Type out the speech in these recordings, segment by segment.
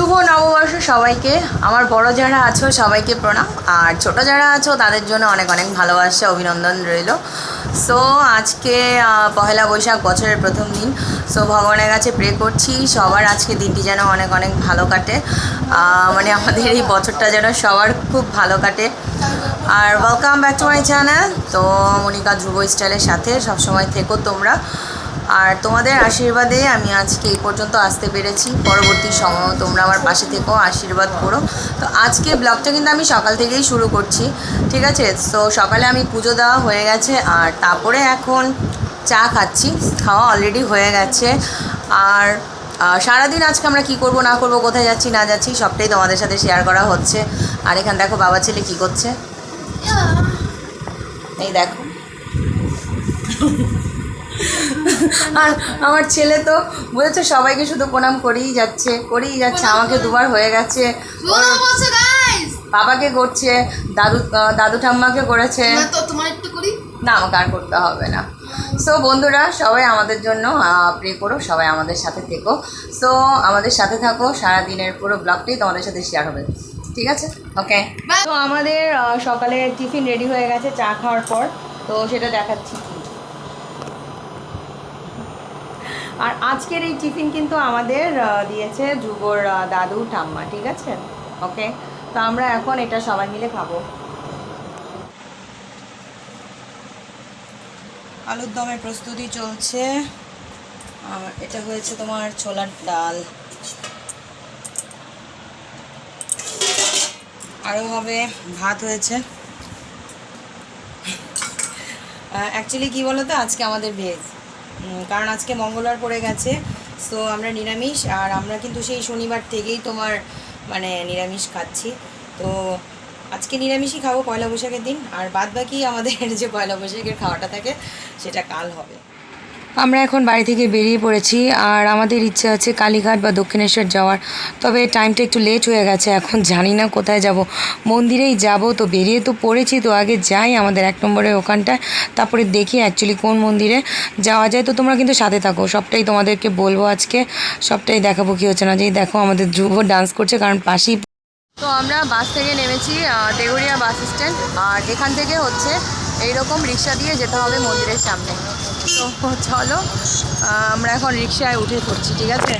শুভ নববর্ষ সবাইকে। আমার বড় যারা আছো, সবাইকে প্রণাম। আর ছোট যারা আছো, তাদের জন্য অনেক অনেক ভালোবাসা, অভিনন্দন রইল। সো আজকে পহেলা বৈশাখ বছরের প্রথম দিন। সো ভগবানের কাছে প্রে করছি, সবার আজকে দিনটি যেন অনেক অনেক ভালো কাটে। মানে আমাদের এই বছরটা যেন সবার খুব ভালো কাটে। আর welcome back to my channel তো, মনিকা ধ্রুব স্টাইলের সাথে সবসময় থেকো তোমরা। আর তোমাদের আশীর্বাদে আমি আজকে এই পর্যন্ত আসতে পেরেছি। পরবর্তী সময় তোমরা আমার পাশে থেকেও আশীর্বাদ করো। তো আজকে ব্লগটা কিন্তু আমি সকাল থেকেই শুরু করছি, ঠিক আছে? তো সকালে আমি পুজো দেওয়া হয়ে গেছে আর তারপরে এখন চা খাচ্ছি, খাওয়া অলরেডি হয়ে গেছে। আর সারাদিন আজকে আমরা কি করব, না করব, কোথায় যাচ্ছি, না যাচ্ছি, সবটাই তোমাদের সাথে শেয়ার করা হচ্ছে। আর এখানে দেখো বাবা ছেলে কি করছে। এই দেখো। আর আমার ছেলে তো বুঝেছ সবাইকে শুধু প্রণাম করেই যাচ্ছে করেই যাচ্ছে আমাকে দুবার হয়ে গেছে। বলছো বাবাকে করছে দাদু দাদু ঠাম্মাকে করেছে। না আমাকে আর করতে হবে না। সো বন্ধুরা সবাই আমাদের জন্য প্রে করো সবাই আমাদের সাথে থেকো। সো আমাদের সাথে থাকো সারা দিনের পুরো ব্লগটাই তোমাদের সাথে শেয়ার হবে। ঠিক আছে? ওকে তো আমাদের সকালে টিফিন রেডি হয়ে গেছে চা খাওয়ার পর। তো সেটা দেখাচ্ছি। আর আজকের এই টিফিন কিন্তু আমাদের দিয়েছে যুবর দাদু, ঠাম্মা, ঠিক আছে? ওকে তো আমরা এখন এটা সবাই মিলে খাব। আলুর দমের প্রস্তুতি চলছে। আর এটা হয়েছে তোমার ছোলার ডাল। আরও হবে ভাত হয়েছে। অ্যাকচুয়ালি কী বলো তো আজকে আমাদের ভেজ কারণ আজকে মঙ্গলবার পড়ে গেছে সো আমরা নিরামিষ, আর আমরা কিন্তু সেই শনিবার থেকেই তোমার মানে নিরামিষ খাচ্ছি। তো আজকে নিরামিষই খাব পয়লা বৈশাখের দিন, আর বাদ বাকি আমাদের যে পয়লা বৈশাখের খাওয়াটা থাকে, সেটা কাল হবে। আমরা এখন বাড়ি থেকে বেরিয়ে পড়েছি আর আমাদের ইচ্ছে আছে কালীঘাট বা দক্ষিণেশ্বর যাওয়ার। তবে টাইমটা একটু লেট হয়ে গেছে, এখন জানি না কোথায় যাব। মন্দিরেই যাব তো, বেরিয়ে তো পড়েছি তো, আগে যাই আমাদের এক নম্বরের ওখানটায়, তারপরে দেখি অ্যাকচুয়ালি কোন মন্দিরে যাওয়া যায়। তো তোমরা কিন্তু সাথে থাকো, সবটাই তোমাদেরকে বলব আজকে, সবটাই দেখাবো কি হচ্ছে না। যেই দেখো আমাদের ধ্রুব ডান্স করছে, কারণ পাশেই তো আমরা বাস থেকে নেমেছি তেগুড়িয়া বাস স্ট্যান্ড আর এখান থেকে হচ্ছে এইরকম রিক্সা দিয়ে যেতে হবে মন্দিরের সামনে। তো চলো আমরা এখন রিক্সায় উঠে পড়ছি, ঠিক আছে?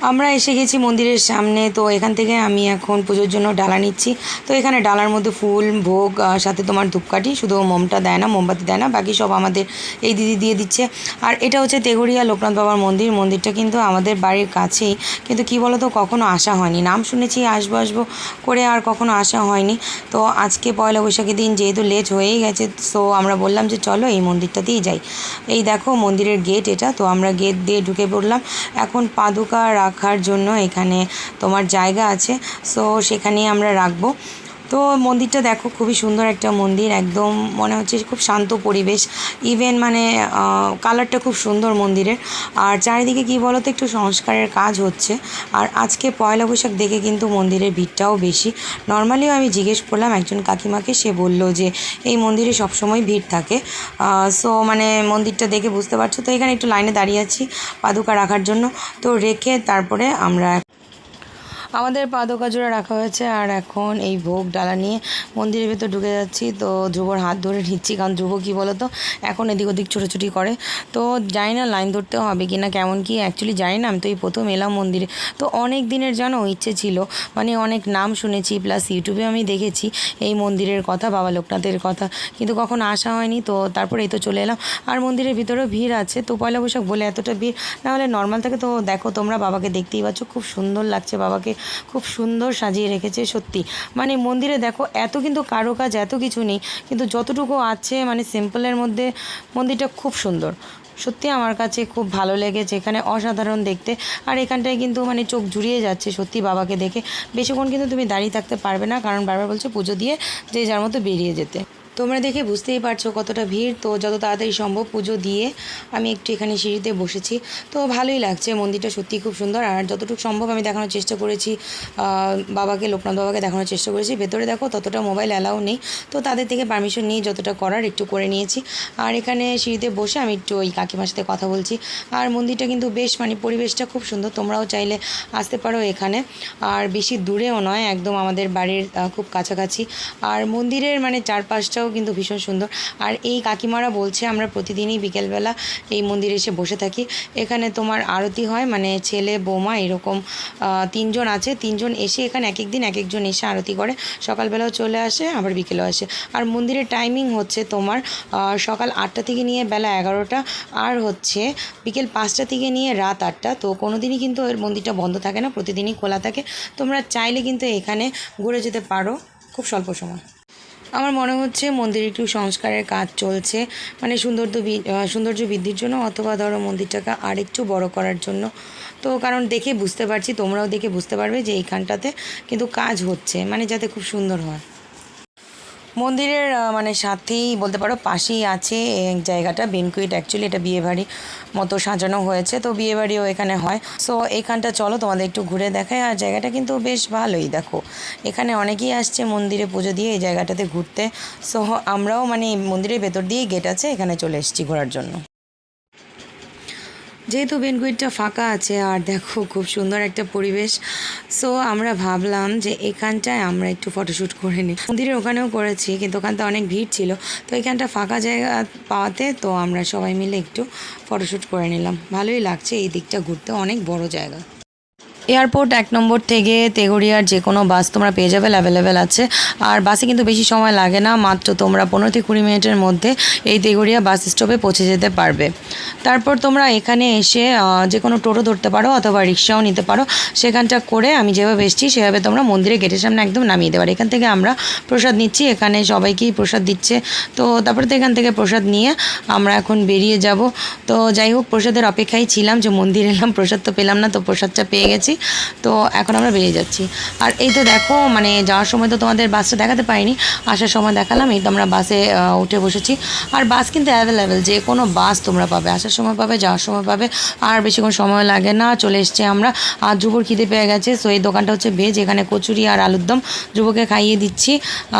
আমরা এসে গেছি মন্দিরের সামনে, তো এখান থেকে আমি এখন পুজোর জন্য ডালা নিচ্ছি। তো এখানে ডালার মধ্যে ফুল, ভোগ সাথে তোমার ধূপকাঠি, শুধু মোমটা দেয় না, মোমবাতি দেয় না, বাকি সব আমাদের এই দিদি দিয়ে দিচ্ছে। আর এটা হচ্ছে তেঘড়িয়া লোকনাথ বাবার মন্দির, মন্দিরটা কিন্তু আমাদের বাড়ির কাছেই। কিন্তু কি বলো তো কখনো আসা হয়নি। নাম শুনেছি, আসব আসব করে আর কখনো আসা হয়নি। তো আজকে পয়লা বৈশাখের দিন যেহেতু লেট হয়েই গেছে সো আমরা বললাম যে চলো এই মন্দিরটাতেই যাই। এই দেখো মন্দিরের গেট এটা, তো আমরা গেট দিয়ে ঢুকে পড়লাম। এখন পাদুকা রাখার জন্য এখানে তোমার জায়গা আছে। সো সেখানেই আমরা রাখব। তো মন্দিরটা দেখো, খুবই সুন্দর একটা মন্দির, একদম মনে হচ্ছে খুব শান্ত পরিবেশ। ইভেন মানে কালারটা খুব সুন্দর মন্দিরের। আর চারিদিকে কি বলো তো একটু সংস্কারের কাজ হচ্ছে। আর আজকে পয়লা বৈশাখ দেখে কিন্তু মন্দিরের ভিড়টাও বেশি। নর্মালিও আমি জিজ্ঞেস করলাম একজন কাকিমাকে, সে বলল যে, এই মন্দিরে সবসময় ভিড় থাকে। সো মানে মন্দিরটা দেখে বুঝতে পারছ। তো এখানে একটু লাইনে দাঁড়িয়ে আছি, পাদুকা রাখার জন্য। তো রেখে তারপরে আমরা আমাদের পাদকা জোড়া রাখা হয়েছে আর এখন এই ভোগ ডালা নিয়ে মন্দিরের ভেতর ঢুকে যাচ্ছি। তো ধ্রুবর হাত ধরে নিচ্ছি, কারণ ধ্রুব কী বলো তো এখন এদিক ওদিক ছোটোছুটি করে। তো জানি না লাইন ধরতে হবে কি না কেমন কি অ্যাকচুয়ালি জানি না, আমি তো এই প্রথম এলাম মন্দিরে। তো অনেক দিনের জানো, ইচ্ছে ছিল মানে অনেক নাম শুনেছি প্লাস ইউটিউবে আমি দেখেছি এই মন্দিরের কথা, বাবা লোকনাথের কথা। কিন্তু কখনো আসা হয়নি, তো তারপরে এই তো চলে এলাম। আর মন্দিরের ভিতরেও ভিড় আছে, তো পয়লা বৈশাখ বলে এতটা ভিড়, না হলে নর্মাল থাকে। তো দেখো তোমরা, বাবাকে দেখতেই পাচ্ছ, খুব সুন্দর লাগছে বাবাকে। খুব সুন্দর সাজিয়ে রেখেছে, সত্যি। মানে মন্দিরে দেখো, এত কিন্তু কারুকাজ, এত কিছু নেই। কিন্তু যতটুকু আছে মানে সিম্পলের মধ্যে মন্দিরটা খুব সুন্দর। সত্যি আমার কাছে খুব ভালো লেগেছে এখানে, অসাধারণ দেখতে। আর এখানটায় কিন্তু মানে চোখ জুড়িয়ে যাচ্ছে, সত্যি বাবাকে দেখে। বেশিক্ষণ কিন্তু তুমি দাঁড়িয়ে থাকতে পারবে না, কারণ বারবার বলছে পুজো দিয়ে যে যার মতো বেরিয়ে যেতে। তোমরা দেখে বুঝতেই পারছ কতটা ভিড়। তো যত তাড়াতাড়ি সম্ভব পুজো দিয়ে আমি একটু এখানে সিঁড়িতে বসেছি। তো ভালোই লাগছে, মন্দিরটা সত্যিই খুব সুন্দর। আর যতটুকু সম্ভব আমি দেখানোর চেষ্টা করেছি বাবাকে, লোকনাথ বাবাকে দেখানোর চেষ্টা করেছি। ভেতরে দেখো ততটা মোবাইল অ্যালাউ নেই। তো তাদের থেকে পারমিশন নিয়ে যতটা করার একটু করে নিয়েছি। আর এখানে সিঁড়িতে বসে আমি একটু ওই কাকিমার সাথে কথা বলছি। আর মন্দিরটা কিন্তু বেশ মানে পরিবেশটা খুব সুন্দর। তোমরাও চাইলে আসতে পারো এখানে। আর বেশি দূরেও নয়, একদম আমাদের বাড়ির খুব কাছাকাছি। আর মন্দিরের মানে চারপাশটাও কিন্তু ভীষণ সুন্দর। আর এই কাকিমারা বলছে, আমরা প্রতিদিনই বিকেলবেলা এই মন্দিরে এসে বসে থাকি। এখানে তোমার আরতি হয় মানে ছেলে, বোমা এরকম তিনজন আছে। তিনজন এসে এখানে এক একদিন এক একজন এসে আরতি করে। সকালবেলাও চলে আসে, আবার বিকেলেও আসে। আর মন্দিরের টাইমিং হচ্ছে তোমার সকাল আটটা থেকে নিয়ে বেলা এগারোটা। আর হচ্ছে বিকেল পাঁচটা থেকে নিয়ে রাত আটটা। তো কোনো দিনই কিন্তু এর মন্দিরটা বন্ধ থাকে না, প্রতিদিনই খোলা থাকে। তোমরা চাইলে কিন্তু এখানে ঘুরে যেতে পারো, খুব স্বল্প সময়। আমার মনে হচ্ছে মন্দির একটু সংস্কারের কাজ চলছে। মানে সৌন্দর্য সৌন্দর্য বৃদ্ধির জন্য অথবা ধরো মন্দিরটাকে আরেকটু বড় করার জন্য। তো কারণ দেখে বুঝতে পারছি, তোমরাও দেখে বুঝতে পারবে যে এইখানটাতে কিন্তু কাজ হচ্ছে মানে যাতে খুব সুন্দর হয়। মন্দিরের মানে সাথেই বলতে পারো পাশেই আছে জায়গাটা, বেনকুইট অ্যাকচুয়ালি এটা বিয়েবাড়ি মতো সাজানো হয়েছে, তো বিয়েবাড়িও এখানে হয়। সো এখানটা চলো তোমাদের একটু ঘুরে দেখায় আর জায়গাটা কিন্তু বেশ ভালোই, দেখো। এখানে অনেকেই আসছে মন্দিরে পুজো দিয়ে এই জায়গাটাতে ঘুরতে। সো আমরাও মানে মন্দিরের ভেতর দিয়েই গেট আছে, এখানে চলে এসেছি ঘোরার জন্য। যেহেতু বেনকুইটটা ফাঁকা আছে, আর দেখো খুব সুন্দর একটা পরিবেশ। সো আমরা ভাবলাম যে এখানটায় আমরা একটু ফটোশ্যুট করে নিই। মন্দিরের ওখানেও করেছি, কিন্তু ওখানটা অনেক ভিড় ছিল। তো এখানটা ফাঁকা জায়গা পাওয়াতে, তো আমরা সবাই মিলে একটু ফটোশ্যুট করে নিলাম। ভালোই লাগছে এই দিকটা ঘুরতে, অনেক বড় জায়গা। এয়ারপোর্ট এক নম্বর থেকে তেগড়িয়ার যে কোনো বাস তোমরা পেয়ে যাবে অ্যাভেলেবেল আছে। আর বাসে কিন্তু বেশি সময় লাগে না, মাত্র তোমরা পনেরো থেকে কুড়ি মিনিটের মধ্যে এই তেগড়িয়া বাস স্টপে পৌঁছে যেতে পারবে। তারপর তোমরা এখানে এসে যে কোনো টোটো ধরতে পারো অথবা রিক্সাও নিতে পারো। সেখানটা করে আমি যেভাবে এসেছি, সেভাবে তোমরা মন্দিরের গেটের সামনে একদম নামিয়ে দেবে। এখান থেকে আমরা প্রসাদ নিচ্ছি, এখানে সবাইকেই প্রসাদ দিচ্ছে। তো তারপরে তো এখান থেকে প্রসাদ নিয়ে আমরা এখন বেরিয়ে যাব। তো যাই হোক, প্রসাদের অপেক্ষায় ছিলাম যে মন্দির এলাম, প্রসাদ তো পেলাম না, তো প্রসাদটা পেয়ে গেছি। তো এখন আমরা বেরিয়ে যাচ্ছি। আর এই তো দেখো মানে যাওয়ার সময় তো তোমাদের বাসটা দেখাতে পারিনি। আসার সময় দেখালাম, এই তো আমরা বাসে উঠে বসেছি। আর বাস কিন্তু অ্যাভেলেবেল যে কোনো বাস তোমরা পাবে। আসার সময় পাবে, যাওয়ার সময় পাবে। আর বেশিক্ষণ সময় লাগে না, চলে এসছে আমরা। আর যুবর খিদে পেয়ে গেছে সো এই দোকানটা হচ্ছে ভেজ এখানে কচুরি আর আলুর দম। ধ্রুবকে খাইয়ে দিচ্ছি।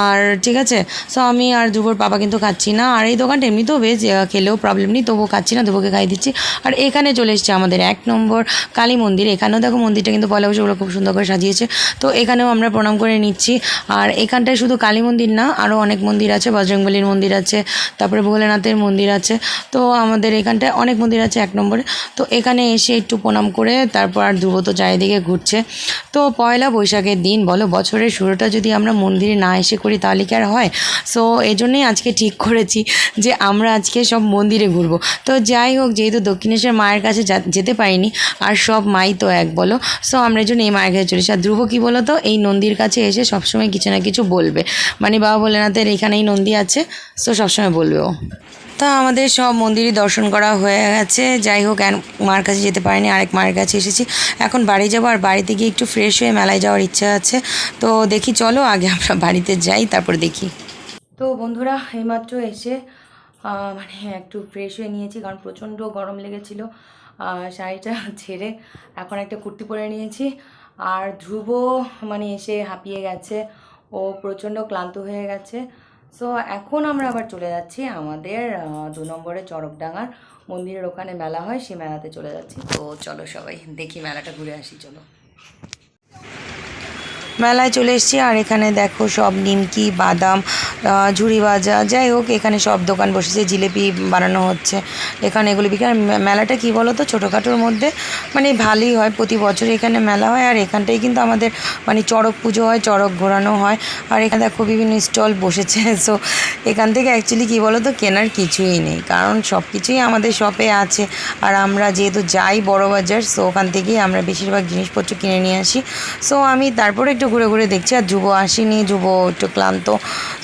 আর ঠিক আছে সো আমি আর যুবর বাবা কিন্তু খাচ্ছি না। আর এই দোকানটা এমনিতেও ভেজ খেলেও প্রবলেম নেই, তবুও খাচ্ছি না, ধ্রুবকে খাইয়ে দিচ্ছি। আর এখানে চলে এসছে আমাদের এক নম্বর কালী মন্দির। এখানেও দেখো মন্দিরটা কিন্তু পয়লা বৈশাখগুলো খুব সুন্দর করে সাজিয়েছে। তো এখানেও আমরা প্রণাম করে নিচ্ছি। আর এখানটায় শুধু কালী মন্দির না আরও অনেক মন্দির আছে, বজরংবলীর মন্দির আছে, তারপরে ভোলেনাথের মন্দির আছে। তো আমাদের এখানটায় অনেক মন্দির আছে এক নম্বরে। তো এখানে এসে একটু প্রণাম করে তারপর আর ধ্রুব চারিদিকে ঘুরছে। তো পয়লা বৈশাখের দিন, বলো বছরের শুরুটা যদি আমরা মন্দিরে না এসে করি তাহলে কি আর হয়? সো এই জন্যই আজকে ঠিক করেছি যে আমরা আজকে সব মন্দিরে ঘুরবো। তো যাই হোক, যেহেতু দক্ষিণেশ্বর মায়ের কাছে যেতে পারিনি, আর সব মাই তো এক, বলো। সো আমরা জন্য এই মায়ের কাছে চলেছি আর ধ্রুব কী বলো তো এই নন্দীর কাছে এসে সবসময় কিছু না কিছু বলবে। মানে বাবা ভোলেনাথের এখানেই নন্দী আছে সো সবসময় বলবে ও। তা আমাদের সব মন্দিরই দর্শন করা হয়ে গেছে। যাই হোক মার কাছে যেতে পারিনি, আরেক মায়ের কাছে এসেছি। এখন বাড়ি যাব, আর বাড়িতে গিয়ে একটু ফ্রেশ হয়ে মেলায় যাওয়ার ইচ্ছা আছে। তো দেখি, চলো আগে আমরা বাড়িতে যাই, তারপর দেখি। তো বন্ধুরা, এইমাত্র এসে মানে একটু ফ্রেশ হয়ে নিয়েছি, কারণ প্রচণ্ড গরম লেগেছিলো। শাড়িটা ছেড়ে এখন একটা কুর্তি পরে নিয়েছি। আর ধ্রুব মানে এসে হাঁপিয়ে গেছে। ও প্রচণ্ড ক্লান্ত হয়ে গেছে। সো এখন আমরা আবার চলে যাচ্ছি আমাদের দু নম্বরে চরকডাঙ্গার মন্দিরের ওখানে মেলা হয় সেই মেলাতে চলে যাচ্ছি। তো চলো সবাই, দেখি মেলাটা ঘুরে আসি, চলো। মেলায় চলে এসেছি আর এখানে দেখো সব নিমকি, বাদাম ঝুড়ি ভাজা, যাই হোক, এখানে সব দোকান বসেছে, জিলেপি বানানো হচ্ছে। এখানে এগুলো বিক্রি মেলাটা কী বলো তো ছোটোখাটোর মধ্যে মানে ভালোই হয়। প্রতি বছর এখানে মেলা হয় আর এখানটাই কিন্তু আমাদের মানে চড়ক পুজো হয়, চড়ক ঘোরানো হয়। আর এখানে দেখো বিভিন্ন স্টল বসেছে। সো এখান থেকে অ্যাকচুয়ালি কী বলো তো কেনার কিছুই নেই। কারণ সব কিছুই আমাদের শপে আছে। আর আমরা যেহেতু যাই বড় বাজার সো ওখান থেকেই আমরা বেশিরভাগ জিনিসপত্র কিনে নিয়ে আসি। সো আমি তারপরে একটু ঘুরে ঘুরে দেখছি আর যুব আসিনি যুব একটু ক্লান্ত।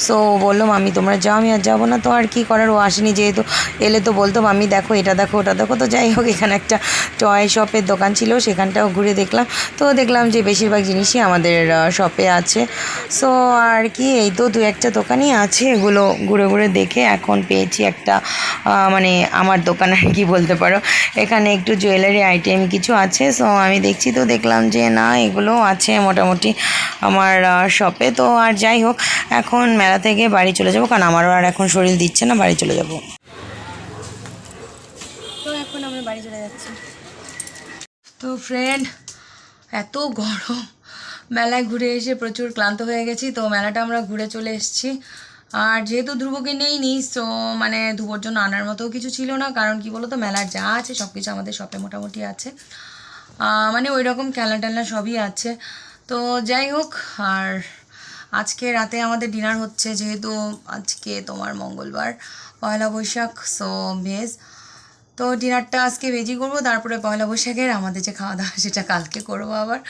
সো বলল, মামি, তোমরা যাও, আমি আর যাব না। তো আর কি করার? ও আসেনি যেহেতু। এলে তো বলতো, মামি, দেখো, এটা দেখো, ওটা দেখো। তো যাই হোক, এখানে একটা টয় শপের দোকান ছিল, সেখানটাও ঘুরে দেখলাম। তো দেখলাম যে, বেশিরভাগ জিনিসই আমাদের শপে আছে। সো আর কি, এই তো দু একটা দোকানই আছে, এগুলো ঘুরে ঘুরে দেখে এখন পেয়েছি একটা মানে আমার দোকান আর কি বলতে পারো। এখানে একটু জুয়েলারি আইটেম কিছু আছে। সো আমি দেখছি তো, দেখলাম যে, না এগুলো আছে মোটামুটি আমার শপে তো আর যাই হোক, এখন মেলা থেকে বাড়ি চলে যাব, কারণ আমারও আর এখন শরীর দিচ্ছে না, বাড়ি চলে যাব। তো এখন আমরা বাড়ি চলে যাচ্ছি। তো ফ্রেন্ড এত গরম। মেলায় ঘুরে এসে প্রচুর ক্লান্ত হয়ে গেছি, তো মেলাটা আমরা ঘুরে চলে এসেছি। আর যেহেতু ধ্রুবকে নেইনি তো মানে ধ্রুবর জন্য আনার মতো কিছু ছিল না, কারণ কি বলতো, মেলার যা আছে সব কিছু আমাদের শপে মোটামুটি আছে। মানে ওই রকম খেলনা টেলনা সবই আছে। তো যাই হোক, আর আজকে রাতে আমাদের ডিনার হচ্ছে যেহেতু আজকে তোমার মঙ্গলবার, পয়লা বৈশাখ সো ভেজ তো ডিনারটা আজকে ভেজি করব, তারপরে পয়লা বৈশাখের আমাদের যে খাওয়া দাওয়া সেটা কালকে করব আবার।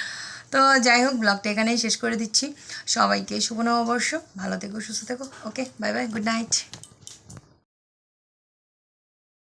তো যাই হোক ব্লগটা এখানেই শেষ করে দিচ্ছি। সবাইকে শুভ নববর্ষ, ভালো থেকো, সুস্থ থেকো okay bye bye good night